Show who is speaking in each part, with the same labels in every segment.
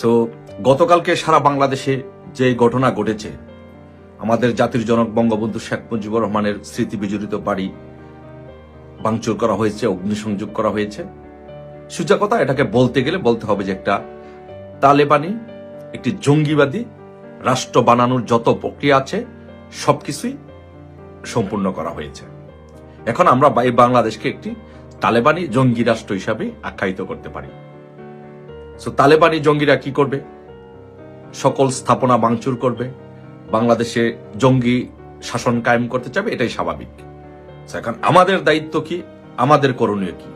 Speaker 1: So গতকালকে সারা বাংলাদেশে যে ঘটনা ঘটেছে, আমাদের জাতির জনক বঙ্গবন্ধু শেখ মুজিবুর রহমানের স্মৃতি বিজড়িত বাড়ি ভাঙচুর করা হয়েছে, অগ্নিসংযোগ করা হয়েছে। সোজা কথা, এটাকে বলতে গেলে বলতে হবে যে একটা তালেবানি, একটি জঙ্গিবাদী রাষ্ট্র বানানোর যত প্রক্রিয়া আছে, সবকিছুই সম্পূর্ণ করা হয়েছে। এখন আমরা এই বাংলাদেশকে একটি তালেবানি জঙ্গি রাষ্ট্র হিসাবে আখ্যায়িত করতে পারি। সো তালেবানি জঙ্গিরা কি করবে? সকল স্থাপনা ভাঙচুর করবে। বাংলাদেশে জঙ্গি শাসন কায়েম করতে চাবে, এটাই স্বাভাবিক। এখন আমাদের দায়িত্ব কি? আমাদের করণীয় কি?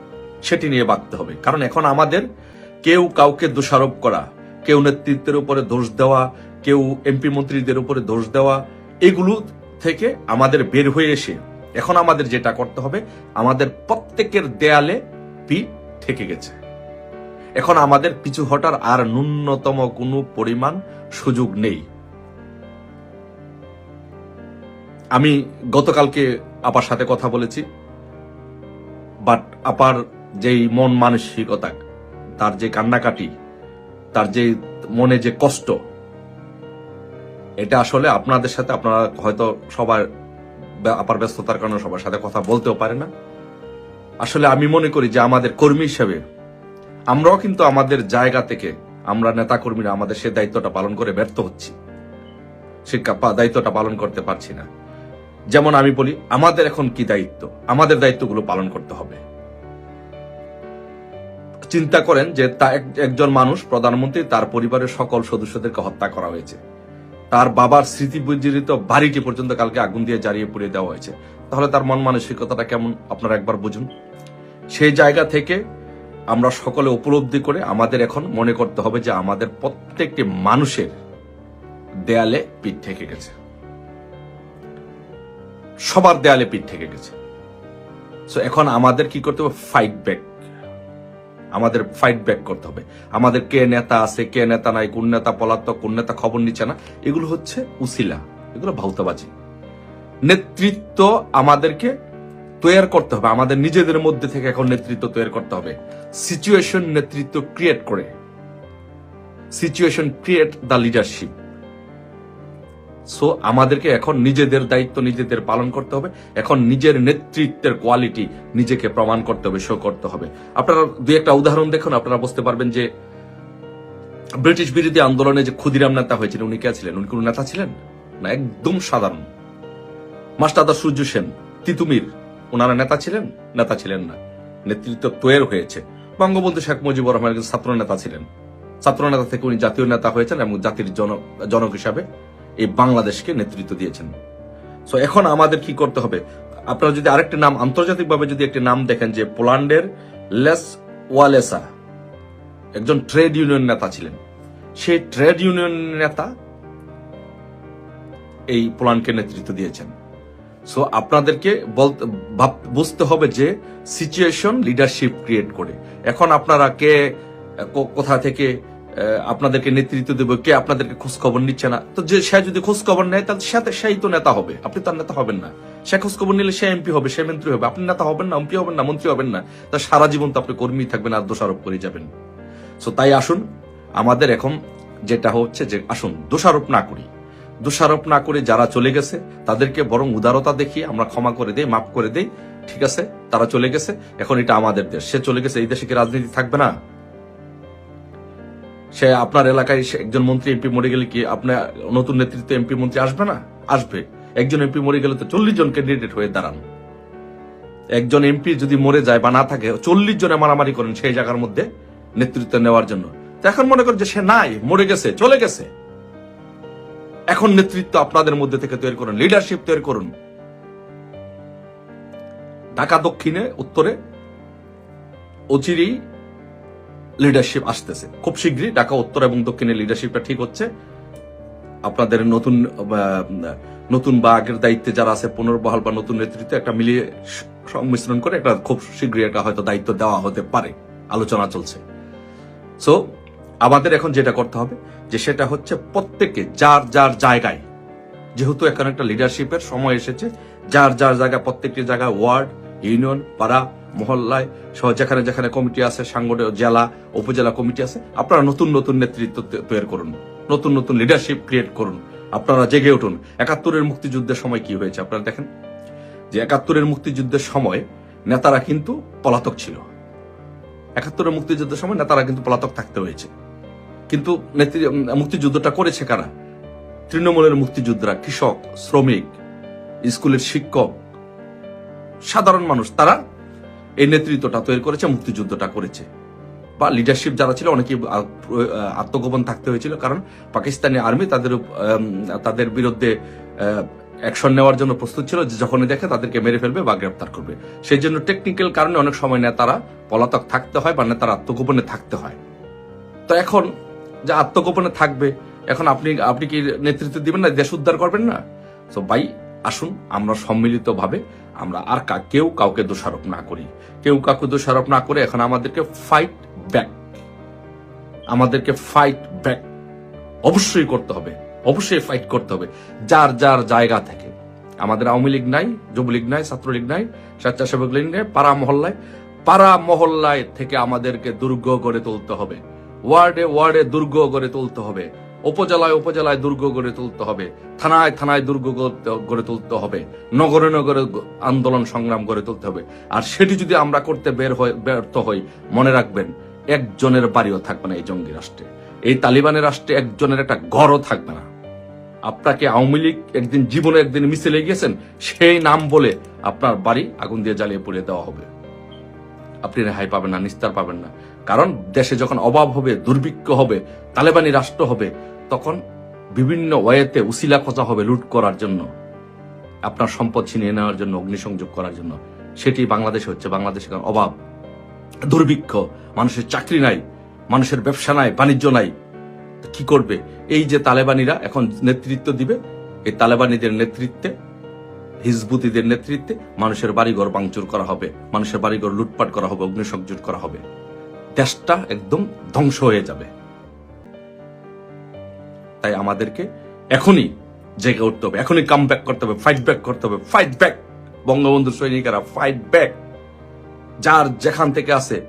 Speaker 1: সেটি নিয়ে ভাবতে হবে। কারণ এখন আমাদের কেউ কাউকে দোষারোপ করা, কেউ নেতৃত্বের উপরে দোষ দেওয়া, কেউ এমপি মন্ত্রীদের উপরে দোষ দেওয়া, এগুলো থেকে আমাদের বের হয়ে এসে এখন আমাদের যেটা করতে হবে, আমাদের প্রত্যেকের দেয়ালে পিঠ ঠেকে গেছে। এখন আমাদের পিছু হটার আর ন্যূনতম কোনো পরিমাণ সুযোগ নেই। আমি গতকালকে আপার সাথে কথা বলেছি, বাট আপার যেই মন মানসিকতা, তার যে কান্নাকাটি, তার যে মনে যে কষ্ট, এটা আসলে আপনাদের সাথে আপনারা হয়তো সবার আপার ব্যস্ততার কারণে সবার সাথে কথা বলতেও পারে না। আসলে আমি মনে করি যে আমাদের কর্মী হিসেবে আমরাও কিন্তু আমাদের জায়গা থেকে আমরা নেতা কর্মীরা আমাদের সে দায়িত্বটা পালন করে ব্যর্থ হচ্ছি। কা- দায়িত্বটা পালন করতে পারছি না। যেমন আমি বলি, আমাদের এখন কি দায়িত্ব? আমাদের দায়িত্বগুলো পালন করতে হবে। চিন্তা করেন যে একজন মানুষ, প্রধানমন্ত্রী, তার পরিবারের সকল সদস্যদেরকে হত্যা করা হয়েছে। তার বাবার স্মৃতি বিজড়িত বাড়িটি পর্যন্ত কালকে আগুন দিয়ে জ্বালিয়ে পুড়িয়ে দেওয়া হয়েছে। তাহলে তার মন মানসিকতাটা কেমন? আপনারা একবার বুঝুন। সেই জায়গা থেকে আমরা সকলে উপলব্ধি করে আমাদের এখন মনে করতে হবে যে আমাদের প্রত্যেকটি মানুষের দেয়ালে পিঠ থেকে গেছে। সবার দেয়ালে পিঠ থেকে গেছে। সো এখন আমাদের কি করতে হবে? ফাইট ব্যাক আমাদের ফাইট ব্যাক করতে হবে। আমাদের কে নেতা আছে, কে নেতা নাই, কোন নেতা পলাতক, কোন নেতা খবর নিচ্ছে না, এগুলো হচ্ছে উসিলা। এগুলো ভাউতাবাজি নেতৃত্ব আমাদেরকে তৈরি করতে হবে। আমাদের নিজেদের মধ্যে থেকে এখন নেতৃত্ব তৈরি করতে হবে। সিচুয়েশন নেতৃত্ব ক্রিয়েট করে। Situation create the leadership so আমাদেরকে এখন নিজেদের দায়িত্ব নিজেদের পালন করতে হবে। এখন নিজের নেতৃত্বের কোয়ালিটি নিজেকে প্রমাণ করতে হবে শো করতে হবে। আপনারা দুই একটা উদাহরণ দেখুন, আপনারা বুঝতে পারবেন যে ব্রিটিশ বিরোধী আন্দোলনে যে ক্ষুদিরাম নেতা হয়েছিল উনি কে ছিলেন? উনি কোন নেতা ছিলেন? না, একদম সাধারণ। মাস্টারদা সূর্য সেন, তিতুমির। ওনারা নেতা ছিলেন নেতা ছিলেন না। নেতৃত্ব তৈরি হয়েছে। বঙ্গবন্ধু শেখ মুজিবুর রহমান একজন ছাত্র নেতা ছিলেন। ছাত্র নেতা থেকে উনি জাতীয় নেতা হয়েছেন এবং জাতির জনক জনক হিসাবে এই বাংলাদেশকে নেতৃত্ব দিয়েছেন। সো এখন আমাদের কি করতে হবে? আপনারা যদি আরেকটি নাম, আন্তর্জাতিকভাবে যদি একটি নাম দেখেন যে পোল্যান্ডের লেস ওয়ালেসা একজন ট্রেড ইউনিয়ন নেতা ছিলেন। সেই ট্রেড ইউনিয়ন নেতা এই পোল্যান্ডকে নেতৃত্ব দিয়েছেন। সো আপনাদেরকে বুঝতে হবে যে সিচুয়েশন লিডারশিপ ক্রিয়েট করে। এখন আপনারা কে কোথা থেকে আপনাদেরকে নেতৃত্ব দেবে, কে আপনাদেরকে খোঁজ খবর নিচ্ছে না? তো যে, সে যদি খোঁজ খবর নেয় তাহলে সাথে সেই তো নেতা হবে। আপনি তার নেতা হবেন না। সে খোঁজ খবর নিলে সে এমপি হবে, সে মন্ত্রী হবে। আপনি নেতা হবেন না এমপি হবেন না, মন্ত্রী হবেন না তা সারা জীবন তো আপনি কর্মী থাকবেন আর দোষারোপ করে যাবেন। সো তাই আসুন, আমাদের এখন যেটা হচ্ছে যে, আসুন, দোষারোপ না করি। দোষারোপ না করে যারা চলে গেছে, তাদেরকে বরং উদারতা দেখিয়ে আমরা ক্ষমা করে দেই, মাফ করে দেই। ঠিক আছে? তারা চলে গেছে। এখন এটা আমাদের দেশ। সে চলে গেছে, এই দেশে কি রাজনীতি থাকবে না? সে আপনার এলাকায় একজন মন্ত্রী, এমপি মরে গেলে কি আপনার নতুন নেতৃত্ব এমপি মন্ত্রী আসবে না? আসবে। একজন এমপি মরে গেলে তো চল্লিশ জন ক্যান্ডিডেট হয়ে দাঁড়ান। একজন এমপি যদি মরে যায় বা না থাকে, চল্লিশ জনে মারামারি করেন সেই জায়গার মধ্যে নেতৃত্ব নেওয়ার জন্য। এখন মনে করেন যে সে নাই, মরে গেছে, চলে গেছে। এখন নেতৃত্ব আপনাদের মধ্যে থেকে তৈরি করুন লিডারশিপ তৈরি করুন। ঢাকা দক্ষিণে, উত্তরে অচিরেই লিডারশিপ আসতেছে। খুব শীঘ্রই ঢাকা, উত্তর এবং দক্ষিণে লিডারশিপটা ঠিক হচ্ছে। আপনাদের নতুন নতুন বা আগের দায়িত্বে যারা আছে, পুনর্বহাল বা নতুন নেতৃত্ব, একটা মিলিয়ে সংমিশ্রণ করে একটা খুব শীঘ্রই একটা হয়তো দায়িত্ব দেওয়া হতে পারে। আলোচনা চলছে। সো আমাদের এখন যেটা করতে হবে, যে সেটা হচ্ছে প্রত্যেকে যার যার জায়গায়, যেহেতু এখন একটা লিডারশিপের সময় এসেছে, যার যার জায়গায়, প্রত্যেকটি জায়গায় ওয়ার্ড, ইউনিয়ন, পাড়া, মহল্লায়, সহ যেখানে যেখানে কমিটি আছে, সাংগঠনিক জেলা, উপজেলা কমিটি আছে, আপনারা নতুন নতুন নেতৃত্ব তৈরি করুন, নতুন নতুন লিডারশিপ ক্রিয়েট করুন, আপনারা জেগে উঠুন। একাত্তরের মুক্তিযুদ্ধের সময় কি হয়েছে আপনারা দেখেন? যে একাত্তরের মুক্তিযুদ্ধের সময় নেতারা কিন্তু পলাতক ছিল। একাত্তরের মুক্তিযুদ্ধের সময় নেতারা কিন্তু পলাতক থাকতে হয়েছে। কিন্তু নেতৃ- মুক্তিযুদ্ধটা করেছে কারা? তৃণমূলের মুক্তিযোদ্ধারা, কৃষক, শ্রমিক, স্কুলের শিক্ষক, সাধারণ মানুষ, তারা এই নেতৃত্বটা তৈরি করেছে, মুক্তিযুদ্ধটা করেছে। বা লিডারশিপ যারা ছিল অনেকে আত্মগোপন থাকতে হয়েছিল, কারণ পাকিস্তানি আর্মি তাদের তাদের বিরুদ্ধে অ্যাকশন নেওয়ার জন্য প্রস্তুত ছিল, যে যখনই দেখে তাদেরকে মেরে ফেলবে বা গ্রেপ্তার করবে। সেই জন্য টেকনিক্যাল কারণে অনেক সময় নেতারা পলাতক থাকতে হয় বা নেতারা আত্মগোপনে থাকতে হয়। তো এখন যে আত্মগোপনে থাকবে। এখন আপনি আপনি কি নেতৃত্ব দিবেন না? দেশ উদ্ধার করবেন না? তো ভাই, আসুন, আমরা সম্মিলিতভাবে আমরা আর কেউ কাউকে দোষারোপ না করি। কেউ কাউকে দোষারোপ না করে এখন আমাদেরকে ফাইট ব্যাক আমাদেরকে ফাইট ব্যাক অবশ্যই করতে হবে। অবশ্যই ফাইট করতে হবে। যার যার জায়গা থেকে। আমাদের আওয়ামী লীগ নাই, যুবলীগ নাই, ছাত্রলীগ নাই, স্বেচ্ছাসেবক লীগ নাই, পাড়া মহল্লায় পাড়া মহল্লায় থেকে আমাদেরকে দুর্গ গড়ে তুলতে হবে। ওয়ার্ডে ওয়ার্ডে দুর্গ গড়ে তুলতে হবে। উপজেলায় উপজেলায় দুর্গ গড়ে তুলতে হবে। থানায় থানায় দুর্গ গড়ে তুলতে হবে। নগরে নগরে আন্দোলন সংগ্রাম গড়ে তুলতে হবে। আর সেটি যদি আমরা করতে বের হই, ব্যর্থ হই, মনে রাখবেন, একজনের বাড়িও থাকবে না এই জঙ্গি রাষ্ট্রে। এই তালিবানের রাষ্ট্রে একজনের একটা ঘরও থাকবে না। আপনাকে আওয়ামী লীগ একদিন, জীবনে একদিন মিছিলে গিয়েছেন, সেই নাম বলে আপনার বাড়ি আগুন দিয়ে জ্বালিয়ে পুড়িয়ে দেওয়া হবে। আপনি রেহাই পাবেন না, নিস্তার পাবেন না। কারণ দেশে যখন অভাব হবে, দুর্ভিক্ষ হবে, তালেবানি রাষ্ট্র হবে, তখন বিভিন্ন ওয়েতে উসিলা খোঁজা হবে লুট করার জন্য, আপনার সম্পদ ছিনিয়ে নেওয়ার জন্য, অগ্নিসংযোগ করার জন্য। সেটি বাংলাদেশে হচ্ছে, বাংলাদেশে অভাব দুর্ভিক্ষ, মানুষের চাকরি নাই, মানুষের ব্যবসা নাই, বাণিজ্য নাই। কি করবে? এই যে তালেবানিরা এখন নেতৃত্ব দিবে, এই তালেবানিদের নেতৃত্বে হিজবুতিদের নেতৃত্বে মানুষের বাড়িঘর ভাঙচুর করা হবে, মানুষের বাড়িঘর লুটপাট করা হবে, অগ্নিসংযোগ করা হবে। দেশটা একদম ধ্বংস হয়ে যাবে। তাই আমাদেরকে এখনই জেগে উঠতে হবে, এখনই কাম ব্যাক করতে হবে ফাইট ব্যাক করতে হবে ফাইট ব্যাক বঙ্গবন্ধু সৈনিকেরা ফাইট ব্যাক যার যেখান থেকে আছে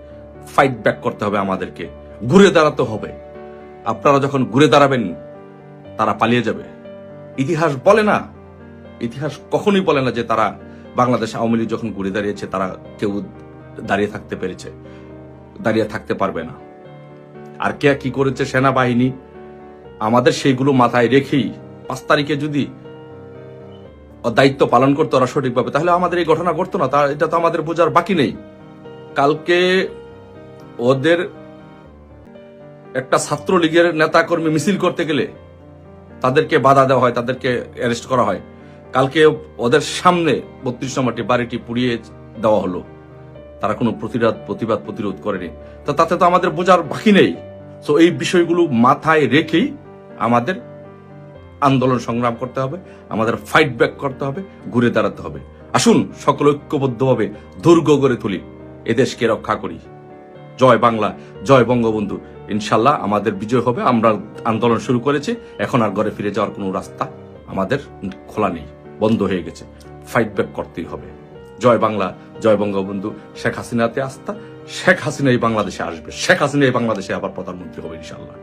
Speaker 1: ফাইট ব্যাক করতে হবে আমাদেরকে। ঘুরে দাঁড়াতে হবে। আপনারা যখন ঘুরে দাঁড়াবেন, তারা পালিয়ে যাবে। ইতিহাস বলে না ইতিহাস কখনোই বলে না যে তারা বাংলাদেশ আওয়ামী লীগ যখন ঘুরে দাঁড়িয়েছে, তারা কেউ দাঁড়িয়ে থাকতে পেরেছে, দাঁড়িয়ে থাকতে পারবে না। আর কে কি করেছে সেনাবাহিনী, আমাদের সেইগুলো মাথায় রেখেই পাঁচ তারিখে যদি দায়িত্ব পালন করতো ওরা সঠিকভাবে, তাহলে আমাদের এই ঘটনা ঘটতো না, তা এটা তো আমাদের বোঝার বাকি নেই। কালকে ওদের একটা ছাত্রলীগের নেতাকর্মী মিছিল করতে গেলে তাদেরকে বাধা দেওয়া হয়, তাদেরকে অ্যারেস্ট করা হয়। কালকে ওদের সামনে বত্রিশ নম্বরটি বাড়িটি পুড়িয়ে দেওয়া হলো। তারা কোনো প্রতিবাদ প্রতিবাদ প্রতিরোধ করেনি। তো তাতে তো আমাদের বোঝার বাকি নেই। তো এই বিষয়গুলো মাথায় রেখেই আমাদের আন্দোলন সংগ্রাম করতে হবে, আমাদের ফাইট ব্যাক করতে হবে, ঘুরে দাঁড়াতে হবে। আসুন, সকল ঐক্যবদ্ধভাবে দুর্গ গড়ে তুলি, এদেশকে রক্ষা করি। জয় বাংলা, জয় বঙ্গবন্ধু। ইনশাল্লাহ আমাদের বিজয় হবে, আমরা আন্দোলন শুরু করেছি, এখন আর ঘরে ফিরে যাওয়ার কোনো রাস্তা আমাদের খোলা নেই। বন্ধ হয়ে গেছে। ফাইট ব্যাক করতেই হবে। জয় বাংলা, জয় বঙ্গবন্ধু। শেখ হাসিনাতে আস্থা। শেখ হাসিনা এই বাংলাদেশে আসবে। শেখ হাসিনা এই বাংলাদেশে আবার প্রধানমন্ত্রী হবে ইনশাল্লাহ